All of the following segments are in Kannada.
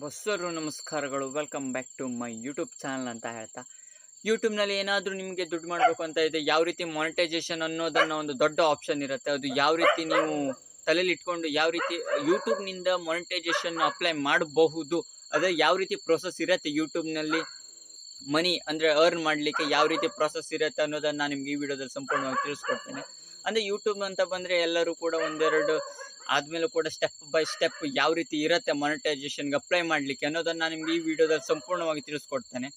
ಬಸ್ಸರು ನಮಸ್ಕಾರಗಳು. Welcome back to my YouTube channel ಅಂತ ಹೇಳ್ತಾ. ಯೂಟ್ಯೂಬ್ನಲ್ಲಿ ಏನಾದರೂ ನಿಮಗೆ ದುಡ್ಡು ಮಾಡಬೇಕು ಅಂತ ಇದೆ, ಯಾವ ರೀತಿ ಮಾನಿಟೈಸೇಷನ್ ಅನ್ನೋದನ್ನ ಒಂದು ದೊಡ್ಡ ಆಪ್ಷನ್ ಇರುತ್ತೆ. ಅದು ಯಾವ ರೀತಿ ನೀವು ತಲೆಯಲ್ಲಿ ಇಟ್ಕೊಂಡು ಯಾವ ರೀತಿ ಯೂಟ್ಯೂಬ್ನಿಂದ ಮಾನಿಟೈಸೇಷನ್ ಅಪ್ಲೈ ಮಾಡಬಹುದು, ಅದೇ ಯಾವ ರೀತಿ ಪ್ರೊಸೆಸ್ ಇರುತ್ತೆ ಯೂಟ್ಯೂಬ್ನಲ್ಲಿ ಮನಿ ಅಂದರೆ ಅರ್ನ್ ಮಾಡಲಿಕ್ಕೆ ಯಾವ ರೀತಿ ಪ್ರೊಸೆಸ್ ಇರುತ್ತೆ ಅನ್ನೋದನ್ನು ನಾನು ನಿಮ್ಗೆ ಈ ವಿಡಿಯೋದಲ್ಲಿ ಸಂಪೂರ್ಣವಾಗಿ ತಿಳಿಸ್ಕೊಡ್ತೇನೆ. ಅಂದರೆ ಯೂಟ್ಯೂಬ್ ಅಂತ ಬಂದರೆ ಎಲ್ಲರೂ ಕೂಡ ಒಂದೆರಡು ಆದಮೇಲೆ ಕೂಡ ಸ್ಟೆಪ್ ಬೈ ಸ್ಟೆಪ್ ಯಾವ ರೀತಿ ಇರುತ್ತೆ ಮೊನಿಟೈಸೇಷನ್ಗೆ ಅಪ್ಲೈ ಮಾಡಲಿಕ್ಕೆ ಅನ್ನೋದನ್ನು ನಾನು ನಿಮ್ಗೆ ಈ ವಿಡಿಯೋದಲ್ಲಿ ಸಂಪೂರ್ಣವಾಗಿ ತಿಳಿಸ್ಕೊಡ್ತೇನೆ.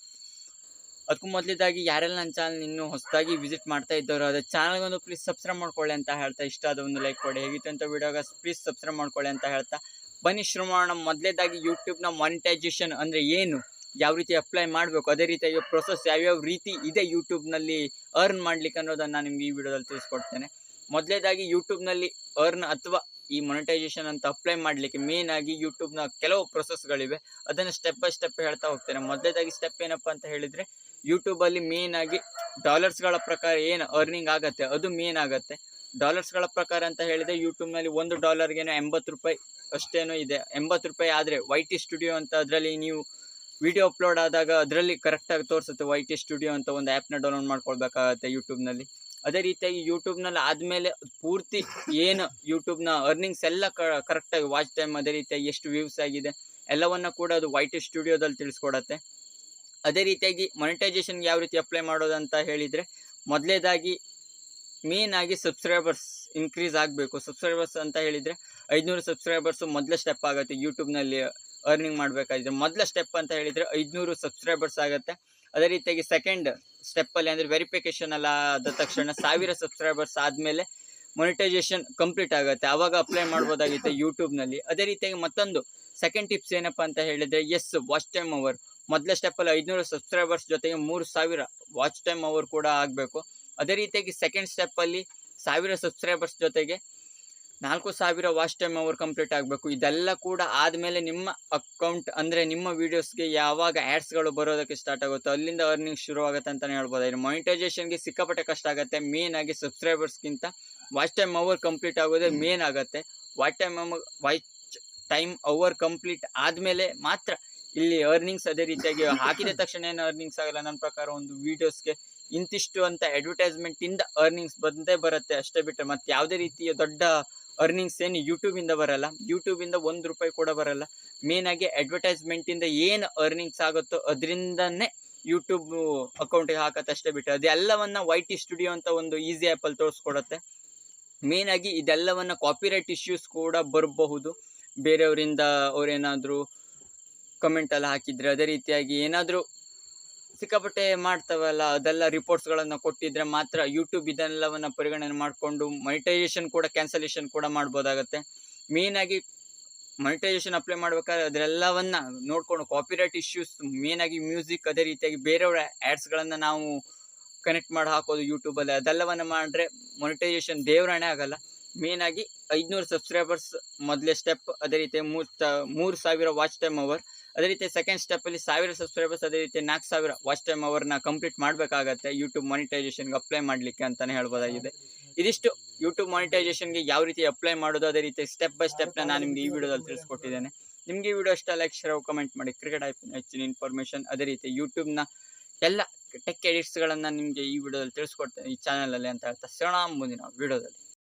ಅದಕ್ಕೂ ಮೊದಲಿದ್ದಾಗಿ ಯಾರೆಲ್ಲ ನನ್ನ ಚಾನಲ್ ಇನ್ನೂ ಹೊಸದಾಗಿ ವಿಸಿಟ್ ಮಾಡ್ತಾ ಇದ್ದವರು ಅದೇ ಚಾನಲ್ಗೆ ಒಂದು ಪ್ಲೀಸ್ ಸಬ್ಸ್ಕ್ರೈಬ್ ಮಾಡ್ಕೊಳ್ಳಿ ಅಂತ ಹೇಳ್ತಾ, ಇಷ್ಟ ಆದ ಒಂದು ಲೈಕ್ ಕೊಡಿ. ಹೇಗಿತ್ತು ಅಂತ ವಿಡಿಯೋಗೆ ಪ್ಲೀಸ್ ಸಬ್ಸ್ಕ್ರೈಬ್ ಮಾಡ್ಕೊಳ್ಳಿ ಅಂತ ಹೇಳ್ತಾ, ಬನ್ನಿ ಶುರು ಮಾಡೋಣ ಮೊದಲೇದಾಗಿ ಯೂಟ್ಯೂಬ್ನ ಮಾನಿಟೈಸೇಷನ್ ಅಂದರೆ ಏನು, ಯಾವ ರೀತಿ ಅಪ್ಲೈ ಮಾಡಬೇಕು, ಅದೇ ರೀತಿಯಾಗಿ ಪ್ರೊಸೆಸ್ ಯಾವ್ಯಾವ ರೀತಿ ಇದೆ ಯೂಟ್ಯೂಬ್ನಲ್ಲಿ ಅರ್ನ್ ಮಾಡ್ಲಿಕ್ಕೆ ಅನ್ನೋದನ್ನು ನಾನು ನಿಮ್ಗೆ ಈ ವಿಡಿಯೋದಲ್ಲಿ ತಿಳಿಸ್ಕೊಡ್ತೇನೆ. ಮೊದಲೇದಾಗಿ ಯೂಟ್ಯೂಬ್ನಲ್ಲಿ ಅರ್ನ್ ಅಥವಾ ಈ ಮೊನಿಟೈಸೇಷನ್ ಅಂತ ಅಪ್ಲೈ ಮಾಡಲಿಕ್ಕೆ ಮೇನ್ ಆಗಿ ಯೂಟ್ಯೂಬ್ನ ಕೆಲವು ಪ್ರೊಸೆಸ್ಗಳಿವೆ ಅದನ್ನು ಸ್ಟೆಪ್ ಬೈ ಸ್ಟೆಪ್ ಹೇಳ್ತಾ ಹೋಗ್ತೇನೆ. ಮೊದಲೇದಾಗಿ ಸ್ಟೆಪ್ ಏನಪ್ಪ ಅಂತ ಹೇಳಿದರೆ ಯೂಟ್ಯೂಬಲ್ಲಿ ಮೇನ್ ಆಗಿ ಡಾಲರ್ಸ್ಗಳ ಪ್ರಕಾರ ಏನು ಅರ್ನಿಂಗ್ ಆಗುತ್ತೆ, ಅದು ಮೇನ್ ಆಗುತ್ತೆ. ಡಾಲರ್ಸ್ಗಳ ಪ್ರಕಾರ ಅಂತ ಹೇಳಿದರೆ ಯೂಟ್ಯೂಬ್ನಲ್ಲಿ ಒಂದು ಡಾಲರ್ಗೇನೋ ಎಂಬತ್ತು ರೂಪಾಯಿ ಅಷ್ಟೇನೋ ಇದೆ. ಎಂಬತ್ತು ರೂಪಾಯಿ ಆದರೆ ವೈ ಟಿ ಸ್ಟುಡಿಯೋ ಅಂತ ಅದರಲ್ಲಿ ನೀವು ವಿಡಿಯೋ ಅಪ್ಲೋಡ್ ಆದಾಗ ಅದರಲ್ಲಿ ಕರೆಕ್ಟಾಗಿ ತೋರಿಸುತ್ತೆ ವೈ ಟಿ ಸ್ಟುಡಿಯೋ ಅಂತ ಒಂದು ಆ್ಯಪ್ನ ಡೌನ್ಲೋಡ್ ಮಾಡ್ಕೊಳ್ಬೇಕಾಗತ್ತೆ ಯೂಟ್ಯೂಬ್ನಲ್ಲಿ ಅದೇ ರೀತಿಯಾಗಿ ಯೂಟ್ಯೂಬ್ನಲ್ಲಿ ಆದಮೇಲೆ ಪೂರ್ತಿ ಏನು ಯೂಟ್ಯೂಬ್ನ ಅರ್ನಿಂಗ್ಸ್ ಎಲ್ಲ ಕರೆಕ್ಟಾಗಿ ವಾಚ್ ಟೈಮ್ ಅದೇ ರೀತಿಯಾಗಿ ಎಷ್ಟು ವ್ಯೂಸ್ ಆಗಿದೆ, ಎಲ್ಲವನ್ನ ಕೂಡ ಅದು ವೈಟ್ ಸ್ಟುಡಿಯೋದಲ್ಲಿ ತಿಳಿಸ್ಕೊಡತ್ತೆ. ಅದೇ ರೀತಿಯಾಗಿ ಮೊನಿಟೈಸೇಷನ್ಗೆ ಯಾವ ರೀತಿ ಅಪ್ಲೈ ಮಾಡೋದು ಅಂತ ಹೇಳಿದರೆ, ಮೊದಲೇದಾಗಿ ಮೇನ್ ಆಗಿ ಸಬ್ಸ್ಕ್ರೈಬರ್ಸ್ ಇನ್ಕ್ರೀಸ್ ಆಗಬೇಕು. ಸಬ್ಸ್ಕ್ರೈಬರ್ಸ್ ಅಂತ ಹೇಳಿದರೆ ಐದುನೂರು ಸಬ್ಸ್ಕ್ರೈಬರ್ಸು ಮೊದಲ ಸ್ಟೆಪ್ ಆಗುತ್ತೆ ಯೂಟ್ಯೂಬ್ನಲ್ಲಿ ಅರ್ನಿಂಗ್ ಮಾಡಬೇಕಾದ್ರೆ. ಮೊದಲ ಸ್ಟೆಪ್ ಅಂತ ಹೇಳಿದರೆ ಐದುನೂರು ಸಬ್ಸ್ಕ್ರೈಬರ್ಸ್ ಆಗುತ್ತೆ. ಅದೇ ರೀತಿಯಾಗಿ ಸೆಕೆಂಡ್ ಸ್ಟೆಪ್ಪಲ್ಲಿ ಅಂದರೆ ವೆರಿಫಿಕೇಷನ್ ಎಲ್ಲ ಆದ ತಕ್ಷಣ ಸಾವಿರ ಸಬ್ಸ್ಕ್ರೈಬರ್ಸ್ ಆದಮೇಲೆ ಮೊನಿಟೈಸೇಷನ್ ಕಂಪ್ಲೀಟ್ ಆಗುತ್ತೆ. ಆವಾಗ ಅಪ್ಲೈ ಮಾಡ್ಬೋದಾಗಿತ್ತು ಯೂಟ್ಯೂಬ್ನಲ್ಲಿ ಅದೇ ರೀತಿಯಾಗಿ ಮತ್ತೊಂದು ಸೆಕೆಂಡ್ ಟಿಪ್ಸ್ ಏನಪ್ಪ ಅಂತ ಹೇಳಿದರೆ ಎಸ್ ವಾಚ್ ಟೈಮ್ ಅವರ್ ಮೊದಲ ಸ್ಟೆಪ್ಪಲ್ಲಿ ಐದುನೂರು ಸಬ್ಸ್ಕ್ರೈಬರ್ಸ್ ಜೊತೆಗೆ ಮೂರು ಸಾವಿರ ವಾಚ್ ಟೈಮ್ ಅವರ್ ಕೂಡ ಆಗಬೇಕು. ಅದೇ ರೀತಿಯಾಗಿ ಸೆಕೆಂಡ್ ಸ್ಟೆಪ್ಪಲ್ಲಿ ಸಾವಿರ ಸಬ್ಸ್ಕ್ರೈಬರ್ಸ್ ಜೊತೆಗೆ ನಾಲ್ಕು ಸಾವಿರ ವಾಚ್ ಟೈಮ್ ಅವರ್ ಕಂಪ್ಲೀಟ್ ಆಗಬೇಕು. ಇದೆಲ್ಲ ಕೂಡ ಆದಮೇಲೆ ನಿಮ್ಮ ಅಕೌಂಟ್ ಅಂದರೆ ನಿಮ್ಮ ವೀಡಿಯೋಸ್ಗೆ ಯಾವಾಗ ಆ್ಯಡ್ಸ್ಗಳು ಬರೋದಕ್ಕೆ ಸ್ಟಾರ್ಟ್ ಆಗುತ್ತೋ ಅಲ್ಲಿಂದ ಅರ್ನಿಂಗ್ ಶುರುವಾಗುತ್ತೆ ಅಂತಲೇ ಹೇಳ್ಬೋದು. ಮಾನಿಟೈಸೇಷನ್ಗೆ ಸಿಕ್ಕಾಪಟ್ಟೆ ಕಷ್ಟ ಆಗುತ್ತೆ. ಮೇನ್ ಆಗಿ ಸಬ್ಸ್ಕ್ರೈಬರ್ಸ್ಗಿಂತ ವಾಚ್ ಟೈಮ್ ಅವರ್ ಕಂಪ್ಲೀಟ್ ಆಗೋದೇ ಮೇನ್ ಆಗುತ್ತೆ. Watch time watch time hour complete ಆದಮೇಲೆ ಮಾತ್ರ ಇಲ್ಲಿ ಅರ್ನಿಂಗ್ಸ್ ಅದೇ ರೀತಿಯಾಗಿ ಹಾಕಿದ ತಕ್ಷಣ ಏನು ಅರ್ನಿಂಗ್ಸ್ ಆಗಲ್ಲ. ನನ್ನ ಪ್ರಕಾರ ಒಂದು ವೀಡಿಯೋಸ್ಗೆ ಇಂತಿಷ್ಟು ಅಂತ ಅಡ್ವರ್ಟೈಸ್ಮೆಂಟಿಂದ ಅರ್ನಿಂಗ್ಸ್ ಬಂದೇ ಬರುತ್ತೆ ಅಷ್ಟೇ ಬಿಟ್ಟರೆ ಮತ್ತು ಯಾವುದೇ ರೀತಿಯ ದೊಡ್ಡ ಅರ್ನಿಂಗ್ಸ್ ಏನು ಯೂಟ್ಯೂಬಿಂದ ಬರಲ್ಲ. ಯೂಟ್ಯೂಬಿಂದ ಒಂದು ರೂಪಾಯಿ ಕೂಡ ಬರಲ್ಲ. ಮೇನಾಗಿ ಅಡ್ವರ್ಟೈಸ್ಮೆಂಟಿಂದ ಏನು ಅರ್ನಿಂಗ್ಸ್ ಆಗುತ್ತೋ ಅದರಿಂದನೇ ಯೂಟ್ಯೂಬ್ ಅಕೌಂಟಿಗೆ ಹಾಕತ್ತೆ ಅಷ್ಟೇ ಬಿಟ್ಟು, ಅದೆಲ್ಲವನ್ನ ವೈ ಟಿ ಸ್ಟುಡಿಯೋ ಅಂತ ಒಂದು ಈಸಿ ಆ್ಯಪಲ್ಲಿ ತೋರಿಸ್ಕೊಡತ್ತೆ. ಮೇನಾಗಿ ಇದೆಲ್ಲವನ್ನು ಕಾಪಿರೈಟ್ ಇಶ್ಯೂಸ್ ಕೂಡ ಬರಬಹುದು. ಬೇರೆಯವರಿಂದ ಅವರೇನಾದರೂ ಕಮೆಂಟ್ ಹಾಕಿದರೆ ಹಾಕಿದ್ರೆ, ಅದೇ ರೀತಿಯಾಗಿ ಏನಾದರೂ ಸಿಕ್ಕಾಪಟ್ಟೆ ಮಾಡ್ತಾವಲ್ಲ, ಅದೆಲ್ಲ ರಿಪೋರ್ಟ್ಸ್ಗಳನ್ನು ಕೊಟ್ಟಿದ್ರೆ ಮಾತ್ರ ಯೂಟ್ಯೂಬ್ ಇದನ್ನೆಲ್ಲವನ್ನ ಪರಿಗಣನೆ ಮಾಡಿಕೊಂಡು ಮೊನಿಟೈಸೇಷನ್ ಕೂಡ ಕ್ಯಾನ್ಸಲೇಷನ್ ಕೂಡ ಮಾಡ್ಬೋದಾಗತ್ತೆ. ಮೇನ್ ಆಗಿ ಮೊನಿಟೈಸೇಷನ್ ಅಪ್ಲೈ ಮಾಡ್ಬೇಕಾದ್ರೆ ಅದರೆಲ್ಲವನ್ನ ನೋಡ್ಕೊಂಡು ಕಾಪಿರೈಟ್ ಇಶ್ಯೂಸ್ ಮೇನ್ ಆಗಿ ಮ್ಯೂಸಿಕ್ ಅದೇ ರೀತಿಯಾಗಿ ಬೇರೆಯವರ ಆ್ಯಡ್ಸ್ಗಳನ್ನು ನಾವು ಕನೆಕ್ಟ್ ಮಾಡಿ ಹಾಕೋದು ಯೂಟ್ಯೂಬಲ್ಲಿ ಅದೆಲ್ಲವನ್ನು ಮಾಡಿದ್ರೆ ಮೊನಿಟೈಸೇಷನ್ ದೇವರಣೆ ಆಗಲ್ಲ. ಮೇನ್ ಆಗಿ ಐದುನೂರು ಸಬ್ಸ್ಕ್ರೈಬರ್ಸ್ ಮೊದಲೇ ಸ್ಟೆಪ್ ಅದೇ ರೀತಿ ಮೂರು ಮೂರು ಸಾವಿರ ವಾಚ್ ಟೈಮ್ ಅವರ್ ಅದೇ ರೀತಿ ಸೆಕೆಂಡ್ ಸ್ಟೆಪ್ಪಲ್ಲಿ ಸಾವಿರ ಸಬ್ಸ್ಕ್ರೈಬರ್ಸ್ ಅದೇ ರೀತಿ ನಾಲ್ಕು ಸಾವಿರ ವಾಚ್ ಟೈಮ್ ಅವರ್ನ ಕಂಪ್ಲೀಟ್ ಮಾಡಬೇಕಾಗತ್ತೆ. ಯೂಟ್ಯೂಬ್ ಮಾನಿಟೈಸೇಷನ್ಗೆ ಅಪ್ಲೈ ಮಾಡಲಿಕ್ಕೆ ಅಂತಲೇ ಹೇಳ್ಬೋದಾಗಿದೆ. ಇದಿಷ್ಟು ಯೂಟ್ಯೂಬ್ ಮಾನಿಟೈಸೇಷನ್ಗೆ ಯಾವ ರೀತಿ ಅಪ್ಲೈ ಮಾಡೋದು, ಅದೇ ರೀತಿ ಸ್ಟೆಪ್ ಬೈ ಸ್ಟೆಪ್ನ ನಾನು ನಿಮಗೆ ಈ ವಿಡಿಯೋದಲ್ಲಿ ತಿಳಿಸ್ಕೊಟ್ಟಿದ್ದೇನೆ. ನಿಮಗೆ ಈ ವಿಡಿಯೋ ಇಷ್ಟ ಲೈಕ್ ಶೇರ್ ಕಮೆಂಟ್ ಮಾಡಿ. ಕ್ರಿಕೆಟ್ ಐಪಿನ ಹೆಚ್ಚಿನ ಇನ್ಫಾರ್ಮೇಷನ್ ಅದೇ ರೀತಿ ಯೂಟ್ಯೂಬ್ನ ಎಲ್ಲ ಟೆಕ್ ಎಡಿಟ್ಸ್ಗಳನ್ನು ನಿಮಗೆ ಈ ವಿಡಿಯೋದಲ್ಲಿ ತಿಳಿಸ್ಕೊಡ್ತೇನೆ, ಈ ಚಾನಲಲ್ಲಿ ಅಂತ ಹೇಳ್ತಾ, ಸಿಗೋಣ ಮುಂದಿನ ವಿಡಿಯೋದಲ್ಲಿ.